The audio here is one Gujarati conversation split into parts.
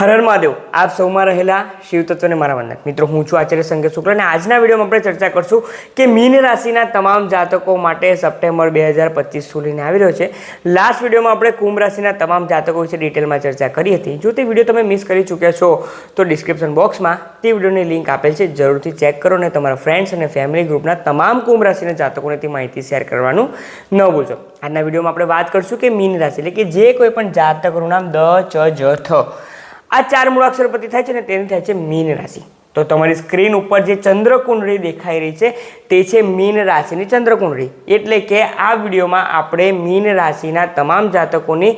હર હર મહાદેવ આપ સૌમાં રહેલા શિવ તત્વને મારા વંદન. મિત્રો, હું છું આચાર્ય સંકેત શુક્લ અને આજના વિડીયોમાં આપણે ચર્ચા કરશું કે મીન રાશિના તમામ જાતકો માટે સપ્ટેમ્બર બે હજાર પચીસ સુધીને આવી રહ્યો છે. લાસ્ટ વિડીયોમાં આપણે કુંભ રાશિના તમામ જાતકો વિશે ડિટેલમાં ચર્ચા કરી હતી. જો તે વીડિયો તમે મિસ કરી ચૂક્યા છો, તો ડિસ્ક્રિપ્શન બોક્સમાં તે વિડીયોની લિંક આપેલ છે. જરૂરથી ચેક કરો અને તમારા ફ્રેન્ડ્સ અને ફેમિલી ગ્રુપના તમામ કુંભ રાશિના જાતકોને તે માહિતી શેર કરવાનું ન ભૂલશો. આજના વિડીયોમાં આપણે વાત કરશું કે મીન રાશિ એટલે કે જે કોઈ પણ જાતકનું નામ દ, ચ, જ, થ. આ ચાર મૂળાક્ષરપતિ થાય છે ને તેની થાય છે મીન રાશિ. તો તમારી સ્ક્રીન ઉપર જે ચંદ્રકુંડળી દેખાઈ રહી છે, તે છે મીન રાશિની ચંદ્રકુંડળી. એટલે કે આ વિડીયોમાં આપણે મીન રાશિના તમામ જાતકોની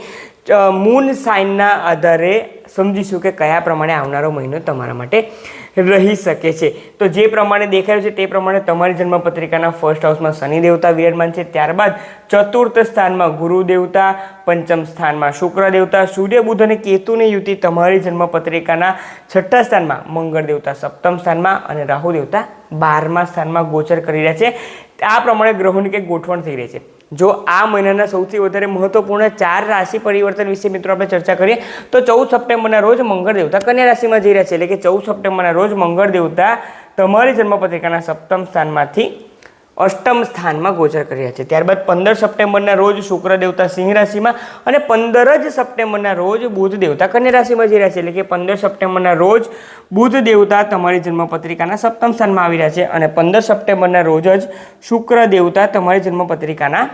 મૂન સાઇનના આધારે સમજીશું કે કયા પ્રમાણે આવનારો મહિનો તમારા માટે રહી શકે છે. તો જે પ્રમાણે દેખાયું છે તે પ્રમાણે તમારી જન્મપત્રિકાના ફર્સ્ટ હાઉસમાં શનિ દેવતા વિરાજમાન છે. ત્યારબાદ ચતુર્થ સ્થાનમાં ગુરુ દેવતા, પંચમ સ્થાનમાં શુક્ર દેવતા, સૂર્ય, બુધ અને કેતુની યુતિ તમારી જન્મપત્રિકાના છઠ્ઠા સ્થાનમાં મંગળ દેવતા, સપ્તમ સ્થાનમાં અને રાહુ દેવતા બારમા સ્થાનમાં ગોચર કરી રહ્યા છે. આ પ્રમાણે ગ્રહોની કંઈક ગોઠવણ થઈ રહી છે. જો આ મહિનાના સૌથી વધારે મહત્વપૂર્ણ ચાર રાશિ પરિવર્તન વિશે મિત્રો આપણે ચર્ચા કરીએ, તો ચૌદ સપ્ટેમ્બરના રોજ મંગળ દેવતા કન્યા રાશિમાં જઈ રહ્યા છે. એટલે કે ચૌદ સપ્ટેમ્બરના રોજ મંગળ દેવતા તમારી જન્મપત્રિકાના સપ્તમ સ્થાનમાંથી અષ્ટમ સ્થાનમાં ગોચર કરી રહ્યા છે. ત્યારબાદ પંદર સપ્ટેમ્બરના રોજ શુક્ર દેવતા સિંહ રાશિમાં અને પંદર જ સપ્ટેમ્બરના રોજ બુધ દેવતા કન્યા રાશિમાં જઈ રહ્યા છે. એટલે કે પંદર સપ્ટેમ્બરના રોજ બુધ દેવતા તમારી જન્મપત્રિકાના સપ્તમ સ્થાનમાં આવી રહ્યા છે અને પંદર સપ્ટેમ્બરના રોજ જ શુક્ર દેવતા તમારી જન્મપત્રિકાના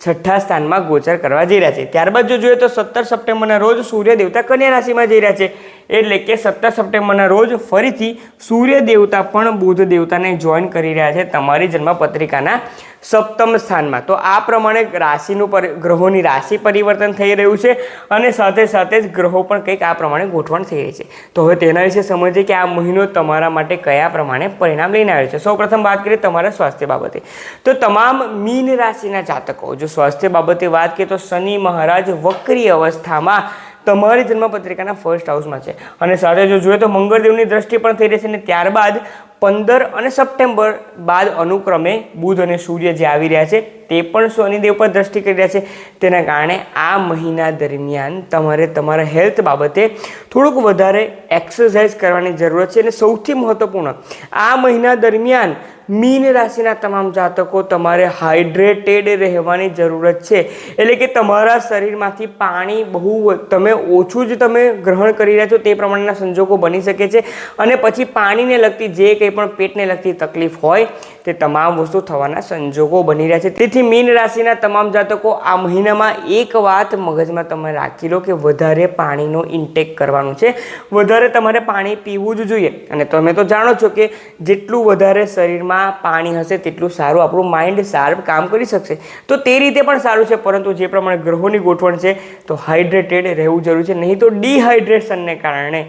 છઠ્ઠા સ્થાનમાં ગોચર કરવા જઈ રહ્યા છે. ત્યારબાદ જો જોઈએ તો સત્તર સપ્ટેમ્બરના રોજ સૂર્ય દેવતા કન્યા રાશિમાં જઈ રહ્યા છે. એટલે કે સત્તર સપ્ટેમ્બરના રોજ ફરીથી સૂર્ય દેવતા પણ બુધ દેવતાને જોઈન કરી રહ્યા છે તમારી જન્મપત્રિકાના સપ્તમ સ્થાનમાં. તો આ પ્રમાણે રાશિનું ગ્રહોની રાશિ પરિવર્તન થઈ રહ્યું છે અને સાથે સાથે જ ગ્રહો પણ કંઈક આ પ્રમાણે ગોઠવણ થઈ રહી છે. તો હવે તેના વિશે સમજીએ કે આ મહિનો તમારા માટે કયા પ્રમાણે પરિણામ લઈને આવ્યો છે. સૌપ્રથમ વાત કરીએ તમારા સ્વાસ્થ્ય બાબતે. તો તમામ મીન રાશિના જાતકો, જો સ્વાસ્થ્ય બાબતે વાત કરીએ તો શનિ મહારાજ વક્રી અવસ્થામાં તમારી જન્મપત્રિકાના ફર્સ્ટ હાઉસમાં છે. અને સાથે જો જોઈએ તો મંગળદેવની દ્રષ્ટિ પણ થઈ રહી છે અને ત્યારબાદ પંદર અને સપ્ટેમ્બર બાદ અનુક્રમે બુધ અને સૂર્ય જે આવી રહ્યા છે તે પણ શનિદેવ પર દ્રષ્ટિ કરી રહ્યા છે. તેના કારણે આ મહિના દરમિયાન તમારે તમારા હેલ્થ બાબતે થોડુંક વધારે એક્સરસાઇઝ કરવાની જરૂરત છે અને સૌથી મહત્ત્વપૂર્ણ આ મહિના દરમિયાન મીન રાશિના તમામ જાતકો તમારે હાઇડ્રેટેડ રહેવાની જરૂરત છે. એટલે કે તમારા શરીરમાંથી પાણી બહુ તમે ઓછું જ તમે ગ્રહણ કરી રહ્યા છો તે પ્રમાણેના સંજોગો બની શકે છે. અને પછી પાણીને લગતી જે કંઈ પણ પેટને લગતી તકલીફ હોય તે તમામ વસ્તુ થવાના સંજોગો બની રહ્યા છે. તેથી મીન રાશિના તમામ જાતકો આ મહિનામાં એક વાત મગજમાં તમે રાખી લો કે વધારે પાણીનો ઇન્ટેક કરવાનું છે. વધારે તમારે પાણી પીવું જ જોઈએ. અને તમે તો જાણો છો કે જેટલું વધારે શરીરમાં પાણી હશે તેટલું સારું આપણું માઇન્ડ શાર્પ કામ કરી શકશે. તો તે રીતે પણ સારું છે, પરંતુ જે પ્રમાણે ગ્રહોની ગોઠવણ છે, તો હાઇડ્રેટેડ રહેવું જરૂરી છે. નહીં તો ડિહાઇડ્રેશનને કારણે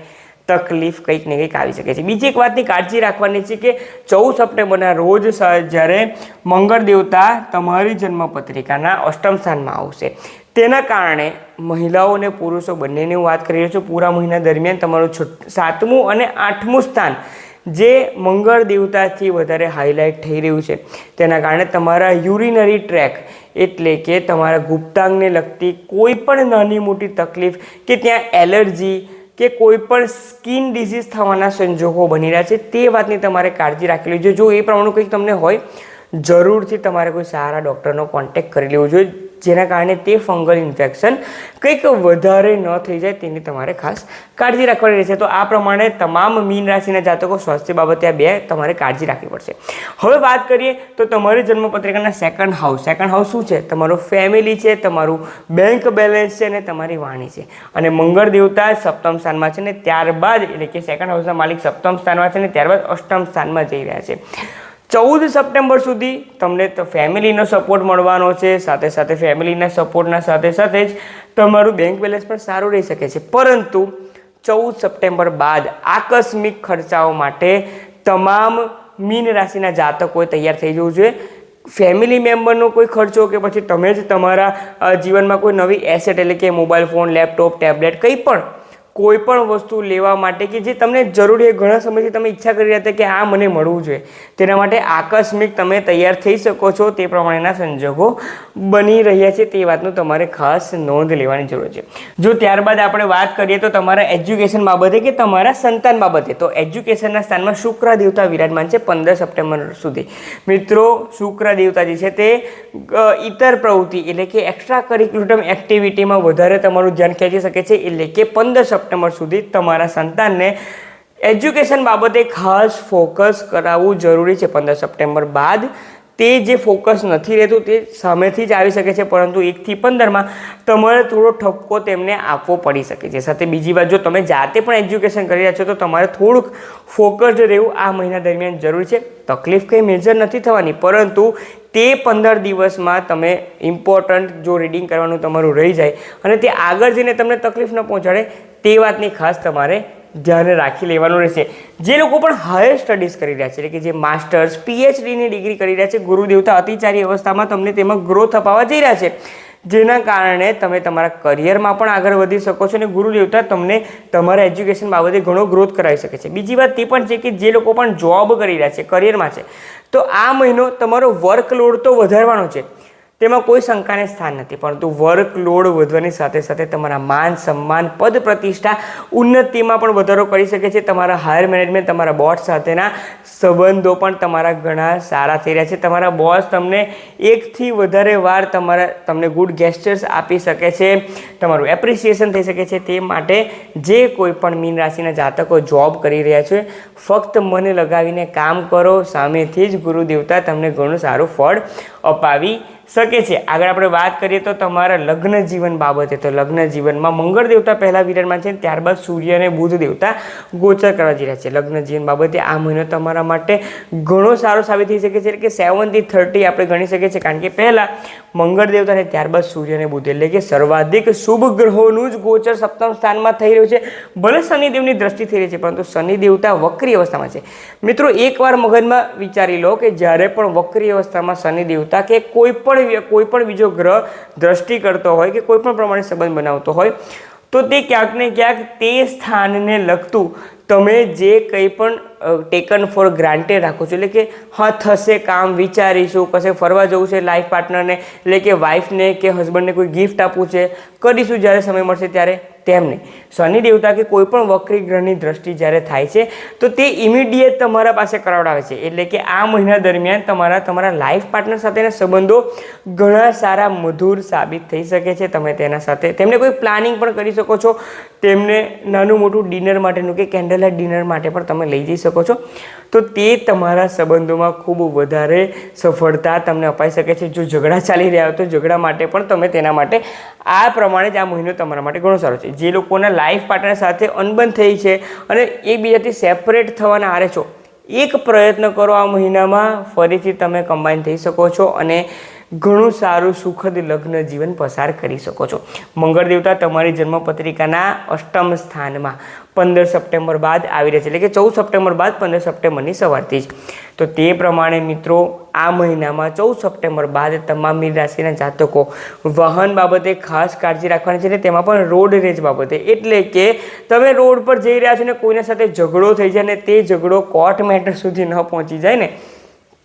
તકલીફ કંઈક ને કંઈક આવી શકે છે. બીજી એક વાતની કાળજી રાખવાની છે કે ચૌદ સપ્ટેમ્બરના રોજ જ્યારે મંગળ દેવતા તમારી જન્મપત્રિકાના અષ્ટમ સ્થાનમાં આવશે. તેના કારણે મહિલાઓ અને પુરુષો બંનેની હું વાત કરી રહ્યો છું. પૂરા મહિના દરમિયાન તમારું સાતમું અને આઠમું સ્થાન જે મંગળ દેવતાથી વધારે હાઇલાઇટ થઈ રહ્યું છે. તેના કારણે તમારા યુરિનરી ટ્રેક એટલે કે તમારા ગુપ્તાંગને લગતી કોઈ પણ નાની મોટી તકલીફ કે ત્યાં એલર્જી કે કોઈ પણ સ્કિન ડિઝીઝ થવાના સંજોગો બની રહ્યા છે, તે વાતની તમારે કાળજી રાખવી જોઈએ. જો એ પ્રમાણેનું કંઈક તમને હોય, જરૂરથી તમારે કોઈ સારા ડૉક્ટરનો કોન્ટેક્ટ કરી લેવો જોઈએ. જેના કારણે તે ફંગલ ઇન્ફેક્શન કંઈક વધારે ન થઈ જાય તેની તમારે ખાસ કાળજી રાખવાની રહેશે. તો આ પ્રમાણે તમામ મીન રાશિના જાતકો સ્વાસ્થ્ય બાબતે આ બે તમારે કાળજી રાખવી પડશે. હવે વાત કરીએ તો તમારી જન્મપત્રિકાના સેકન્ડ હાઉસ સેકન્ડ હાઉસ શું છે? તમારું ફેમિલી છે, તમારું બેંક બેલેન્સ છે અને તમારી વાણી છે. અને મંગળ દેવતા સપ્તમ સ્થાનમાં છે ને ત્યારબાદ એટલે કે સેકન્ડ હાઉસના માલિક સપ્તમ સ્થાનમાં છે ને ત્યારબાદ અષ્ટમ સ્થાનમાં જઈ રહ્યા છે. ચૌદ સપ્ટેમ્બર સુધી તમને ફેમિલીનો સપોર્ટ મળવાનો છે. સાથે સાથે ફેમિલીના સપોર્ટના સાથે સાથે જ તમારું બેંક બેલેન્સ પણ સારું રહી શકે છે. પરંતુ ચૌદ સપ્ટેમ્બર બાદ આકસ્મિક ખર્ચાઓ માટે તમામ મીન રાશિના જાતકોએ તૈયાર થઈ જવું જોઈએ. ફેમિલી મેમ્બરનો કોઈ ખર્ચો કે પછી તમે જ તમારા જીવનમાં કોઈ નવી એસેટ એટલે કે મોબાઈલ ફોન લેપટોપ ટેબ્લેટ કંઈ પણ કોઈ પણ વસ્તુ લેવા માટે કે જે તમને જરૂરી હોય, ઘણા સમયથી તમે ઈચ્છા કરી રહ્યા હતા કે આ મને મળવું જોઈએ. તેના માટે આકસ્મિક તમે તૈયાર થઈ શકો છો, તે પ્રમાણેના સંજોગો બની રહ્યા છે, તે વાતનું તમારે ખાસ નોંધ લેવાની જરૂર છે. જો ત્યારબાદ આપણે વાત કરીએ તો તમારા એજ્યુકેશન બાબતે કે તમારા સંતાન બાબતે? તો એજ્યુકેશનના સ્થાનમાં શુક્ર દેવતા વિરાજમાન છે પંદર સપ્ટેમ્બર સુધી. મિત્રો શુક્ર દેવતા જે છે તે ઇતર પ્રવૃત્તિ એટલે કે એક્સ્ટ્રા કરિક્યુલમ એક્ટિવિટીમાં વધારે તમારું ધ્યાન ખેંચી શકે છે એટલે કે પંદર સપ્ટેમ્બર સુધી તમારા સંતાનને એજ્યુકેશન બાબતે ખાસ ફોકસ કરાવવું જરૂરી છે. પંદર સપ્ટેમ્બર બાદ તે જે ફોકસ નથી રહેતું તે સામેથી જ આવી શકે છે, પરંતુ એકથી પંદરમાં તમારે થોડો ઠપકો તેમને આપવો પડી શકે છે. સાથે બીજી વાત, જો તમે જાતે પણ એજ્યુકેશન કરી રહ્યા છો, તો તમારે થોડુંક ફોકસ્ડ રહેવું આ મહિના દરમિયાન જરૂરી છે. તકલીફ કંઈ મેજર નથી થવાની, પરંતુ તે પંદર દિવસમાં તમે ઇમ્પોર્ટન્ટ જો રીડિંગ કરવાનું તમારું રહી જાય અને તે આગળ જઈને તમને તકલીફ ન પહોંચાડે તે વાતની ખાસ તમારે ધ્યાને રાખી લેવાનું રહેશે. જે લોકો પણ હાયર સ્ટડીઝ કરી રહ્યા છે, એટલે કે જે માસ્ટર્સ પીએચડીની ડિગ્રી કરી રહ્યા છે, ગુરુદેવતા અતિચારી અવસ્થામાં તમને તેમાં ગ્રોથ અપાવવા જઈ રહ્યા છે. જેના કારણે તમે તમારા કરિયરમાં પણ આગળ વધી શકો છો અને ગુરુદેવતા તમને તમારા એજ્યુકેશન બાબતે ઘણો ગ્રોથ કરાવી શકે છે. બીજી વાત તે પણ છે કે જે લોકો પણ જોબ કરી રહ્યા છે કરિયરમાં છે, તો આ મહિનો તમારો વર્કલોડ તો વધારવાનો છે. તેમાં કોઈ શંકાને સ્થાન નથી, પરંતુ વર્કલોડ વધવાની સાથે સાથે તમારા માન સન્માન, પદ પ્રતિષ્ઠા ઉન્નતિમાં પણ વધારો કરી શકે છે. તમારા હાયર મેનેજમેન્ટ, તમારા બોસ સાથેના સંબંધો પણ તમારા ઘણા સારા થઈ રહ્યા છે. તમારા બોસ તમને એકથી વધારે વાર તમારા, તમને ગુડ ગેસ્ટર્સ આપી શકે છે. તમારું એપ્રિસિએશન થઈ શકે છે. તે માટે જે કોઈ પણ મીન રાશિના જાતકો જોબ કરી રહ્યા છે, ફક્ત મને લગાવીને કામ કરો. સામેથી જ ગુરુ દેવતા તમને ઘણું સારું ફળ અપાવી શકે છે. આગળ આપણે વાત કરીએ તો તમારા લગ્ન જીવન બાબતે, તો લગ્ન જીવનમાં મંગળ દેવતા પહેલા વિરાજમાન છે ત્યારબાદ સૂર્ય અને બુધ દેવતા ગોચર કરવા જઈ રહ્યા છે. લગ્ન જીવન બાબતે આ મહિનો તમારા માટે ઘણો સારો સાબિત થઈ શકે છે કે સેવનથી થર્ટી આપણે ગણી શકીએ છીએ. કારણ કે પહેલાં મંગળ દેવતા અને ત્યારબાદ સૂર્ય અને બુધ, એટલે કે સર્વાધિક શુભ ગ્રહોનું જ ગોચર સપ્તમ સ્થાનમાં થઈ રહ્યું છે. ભલે શનિદેવની દ્રષ્ટિ થઈ રહી છે, પરંતુ શનિ દેવતા વક્રી અવસ્થામાં છે. મિત્રો, એકવાર મગજમાં વિચારી લો કે જ્યારે પણ વક્રી અવસ્થામાં શનિ દેવતા કે કોઈ પણ વ્ય- કોઈ પણ બીજો ગ્રહ દ્રષ્ટિ કરતો હોય કે કોઈ પણ પ્રમાણે સંબંધ બનાવતો હોય, તો તે ક્યાંક ને ક્યાંક તે સ્થાનને લગતું તમે જે કંઈ પણ ટેકન ફોર ગ્રાન્ટેડ રાખો છો. એટલે કે, હા, થશે કામ, વિચારીશું, કશે ફરવા જવું છે લાઈફ પાર્ટનરને એટલે કે વાઈફને કે હસબન્ડને કોઈ ગિફ્ટ આપવું છે, કરીશું જ્યારે સમય મળશે ત્યારે. તેમ નહીં શનિ દેવતા કે કોઈ પણ વક્રી ગ્રહની દ્રષ્ટિ જ્યારે થાય છે, તો તે ઇમિડિયેટ તમારા પાસે કરાવડાવે છે. એટલે કે આ મહિના દરમિયાન તમારા તમારા લાઈફ પાર્ટનર સાથેના સંબંધો ઘણા સારા, મધુર સાબિત થઈ શકે છે. તમે તેના સાથે, તેમને કોઈ પ્લાનિંગ પણ કરી શકો છો. તેમને નાનું મોટું ડિનર માટેનું કે કેન્ડલ ડિનર માટે પણ તમે લઈ જઈ શકો છો. તો તે તમારા સંબંધોમાં ખૂબ વધારે સફળતા તમને અપાઈ શકે છે. જો ઝઘડા ચાલી રહ્યા હોય તો ઝઘડા માટે પણ તમે તેના માટે આ પ્રમાણે જ આ મહિનો તમારા માટે ઘણો સારો છે. જે લોકોના લાઈફ પાર્ટનર સાથે અનબન થઈ છે અને એકબીજાથી સેપરેટ થવાના આરે છો, એક પ્રયત્ન કરો આ મહિનામાં, ફરીથી તમે કમ્બાઈન થઈ શકો છો અને ઘણું સારું સુખદ લગ્ન જીવન પસાર કરી શકો છો. મંગળ દેવતા તમારી જન્મપત્રિકાના અષ્ટમ સ્થાનમાં પંદર સપ્ટેમ્બર બાદ આવી રહ્યા છે. એટલે કે ચૌદ સપ્ટેમ્બર બાદ પંદર સપ્ટેમ્બરની સવારથી જ. તો તે પ્રમાણે મિત્રો, આ મહિનામાં ચૌદ સપ્ટેમ્બર બાદ તમામ મીન રાશિના જાતકો વાહન બાબતે ખાસ કાળજી રાખવાની છે અને તેમાં પણ રોડ રેજ બાબતે. એટલે કે તમે રોડ પર જઈ રહ્યા છો ને કોઈના સાથે ઝઘડો થઈ જાય ને તે ઝઘડો કોર્ટ મેટર સુધી ન પહોંચી જાય ને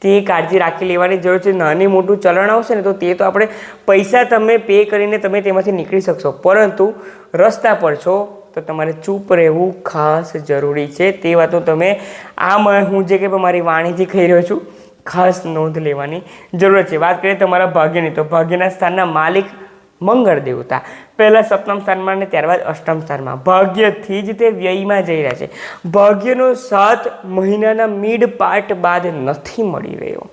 તે કાળજી રાખી લેવાની જરૂર છે. નાની મોટું ચલણ આવશે ને તો તે તો આપણે પૈસા તમે પે કરીને તમે તેમાંથી નીકળી શકશો. પરંતુ રસ્તા પર છો તો તમારે ચૂપ રહેવું ખાસ જરૂરી છે. તે વાતો તમે આમાં હું જે કે મારી વાણીથી કહી રહ્યો છું, ખાસ નોંધ લેવાની જરૂર છે. વાત કરીએ તમારા ભાગ્યની, તો ભાગ્યના સ્થાનના માલિક મંગળ દેવતા. પહેલાં સપ્તમ સ્થાનમાં અને ત્યારબાદ અષ્ટમ સ્થાનમાં. ભાગ્યથી જ તે વ્યયમાં જઈ રહ્યા છે. ભાગ્યનો સાત મહિનાના મિડ પાર્ટ બાદ નથી મળી રહ્યો.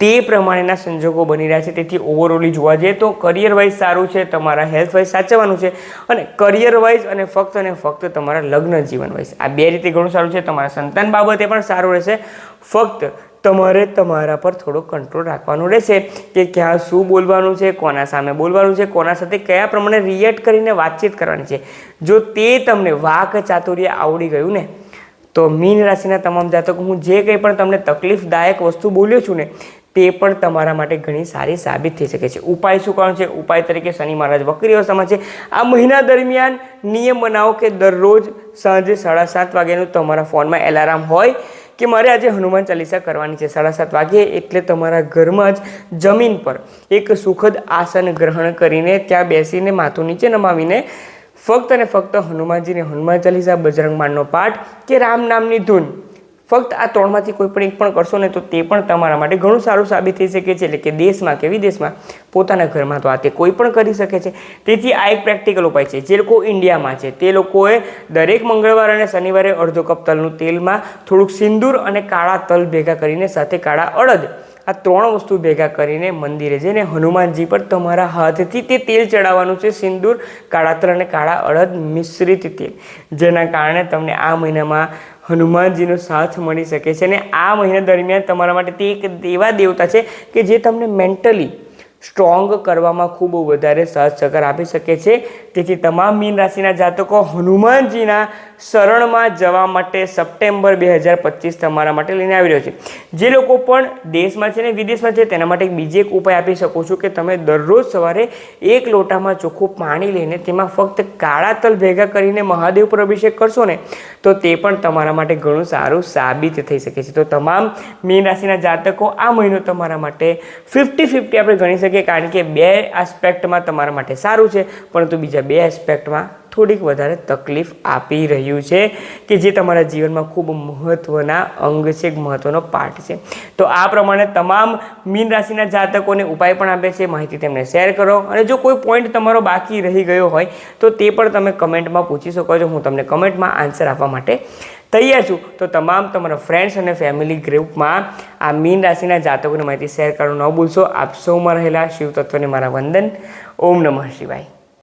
તે પ્રમાણેના સંજોગો બની રહ્યા છે. તેથી ઓવરઓલી જોવા જઈએ તો કરિયર વાઇઝ સારું છે, તમારા હેલ્થ વાઇઝ સાચવવાનું છે અને કરિયર વાઇઝ અને ફક્ત અને ફક્ત તમારા લગ્ન જીવન વાઇઝ આ બે રીતે ઘણું સારું છે. તમારા સંતાન બાબતે પણ સારું રહેશે. ફક્ત તમારે તમારા પર થોડો કંટ્રોલ રાખવાનું રહેશે કે ક્યાં શું બોલવાનું છે, કોના સામે બોલવાનું છે, કોના સાથે કયા પ્રમાણે રિએક્ટ કરીને વાતચીત કરવાની છે. જો તે તમને વાક ચાતુર્ય આવડી ગયું ને, તો મીન રાશિના તમામ જાતકો હું જે કંઈ પણ તમને તકલીફદાયક વસ્તુ બોલ્યો છું ને, તે પણ તમારા માટે ઘણી સારી સાબિત થઈ શકે છે. ઉપાય શું કરવાનો છે? ઉપાય તરીકે શનિ મહારાજ વક્રી અવસ્થામાં છે. આ મહિના દરમિયાન નિયમ બનાવો કે દરરોજ સાંજે સાડા સાત વાગ્યાનું તમારા ફોનમાં એલાર્મ હોય. કે મારે આજે હનુમાન ચાલીસા કરવાની છે. સાડા સાત વાગે એટલે તમારા ઘરમાં જ જમીન પર એક સુખદ આસન ગ્રહણ કરીને ત્યાં બેસીને માથું નીચે નમાવીને ફક્ત અને ફક્ત હનુમાનજીને હનુમાન ચાલીસા બજરંગ માનનો પાઠ કે રામ નામની ધૂન ફક્ત આ ત્રણમાંથી કોઈ પણ એક પણ કરશો ને તો તે પણ તમારા માટે ઘણું સારું સાબિત થઈ શકે છે એટલે કે દેશમાં કે વિદેશમાં પોતાના ઘરમાં તો આ તે કોઈ પણ કરી શકે છે. તેથી આ એક પ્રેક્ટિકલ ઉપાય છે. જે લોકો ઇન્ડિયામાં છે, તે લોકોએ દરેક મંગળવાર અને શનિવારે અડધો કપ તલનું તેલમાં થોડુંક સિંદૂર અને કાળા તલ ભેગા કરીને સાથે કાળા અડદ, આ ત્રણ વસ્તુ ભેગા કરીને મંદિરે જઈને હનુમાનજી પર તમારા હાથથી તે તેલ ચડાવવાનું છે. સિંદૂર, કાળા તલ અને કાળા અડદ મિશ્રિત તેલ. જેના કારણે તમને આ મહિનામાં હનુમાનજીનો સાથ મળી શકે છે અને આ મહિના દરમિયાન તમારા માટે તે એક એવા દેવતા છે કે જે તમને મેન્ટલી સ્ટ્રોંગ કરવામાં ખૂબ વધારે સહજ સહકાર આપી શકે છે. તેથી તમામ મીન રાશિના જાતકો હનુમાનજીના શરણમાં જવા માટે સપ્ટેમ્બર બે હજાર પચીસ તમારા માટે લઈને આવી રહ્યો છે. જે લોકો પણ દેશમાં છે ને વિદેશમાં છે તેના માટે બીજી એક ઉપાય આપી શકું છું કે તમે દરરોજ સવારે એક લોટામાં ચોખ્ખું પાણી લઈને તેમાં ફક્ત કાળા તલ ભેગા કરીને મહાદેવ પર અભિષેક કરશો ને, તો તે પણ તમારા માટે ઘણું સારું સાબિત થઈ શકે છે. તો તમામ મીન રાશિના જાતકો આ મહિનો તમારા માટે ફિફ્ટી ફિફ્ટી આપણે ગણી શકીએ. કારણ કે બે આસ્પેક્ટમાં તમારા માટે સારું છે, પરંતુ બીજા બે આસ્પેક્ટમાં થોડીક વધારે તકલીફ આપી રહ્યું છે કે જે તમારા જીવનમાં ખૂબ મહત્ત્વના અંગ છે, એક મહત્ત્વનો પાઠ છે. તો આ પ્રમાણે તમામ મીન રાશિના જાતકોને ઉપાય પણ આપે છે, માહિતી તેમને શેર કરો અને જો કોઈ પોઈન્ટ તમારો બાકી રહી ગયો હોય, તો તે પણ તમે કમેન્ટમાં પૂછી શકો છો. હું તમને કમેન્ટમાં આન્સર આપવા માટે તૈયાર છું. તો તમામ તમારા ફ્રેન્ડ્સ અને ફેમિલી ગ્રુપમાં આ મીન રાશિના જાતકોની માહિતી શેર કરવાનું ન ભૂલશો. આપ સૌમાં રહેલા શિવ તત્વને મારા વંદન. ઓમ નમઃ શિવાય.